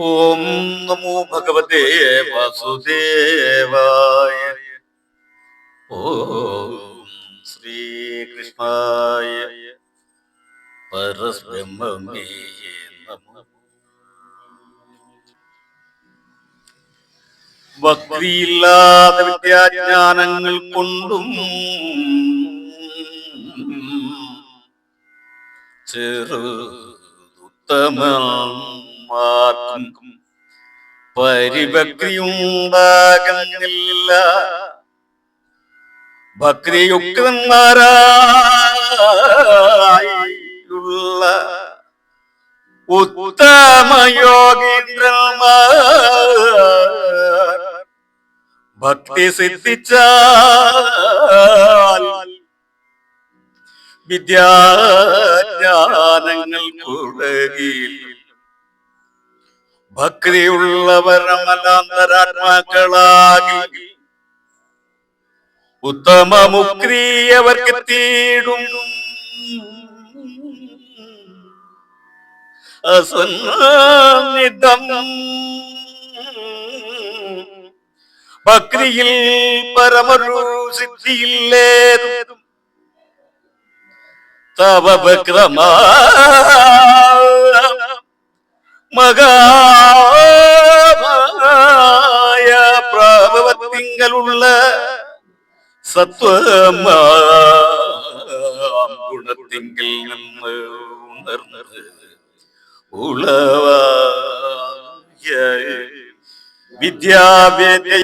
ഓം നമോ ഭഗവതേ വാസുദേവായ. ഓം ശ്രീകൃഷ്ണായ. പരബ്രഹ്മമേ നമോ. ഭക്തിയില്ലാത്ത വിദ്യാജ്ഞാനങ്ങൾ കൊണ്ടും ചെറുത്തമാർക്കും പരിഭക്തിയുണ്ടാകുന്നില്ല ഭക്തിയുക്തന്മാരായുള്ള ഉത്തമയോഗീന്ദ്രന്മാർ ഭക്തി സിദ്ധിച്ചാൽ വിദ്യാജ്ഞാനങ്ങൾ കുടകിൽ ഭക്തിയുള്ളവർ അമലാന്തരാത്മാക്കളാകി ഉത്തമ മുക്തി അവർക്ക് തീടും. അസന്നിധം. ഭക്തിയിൽ പരമൊരു സിദ്ധിയില്ലേതും. തവ വിക്രമ സത്വമാ ഗുണത്തിങ്കിൽ നിന്ന് ഉണർന്നത് ഉളവ. വിദ്യാവേദ്യ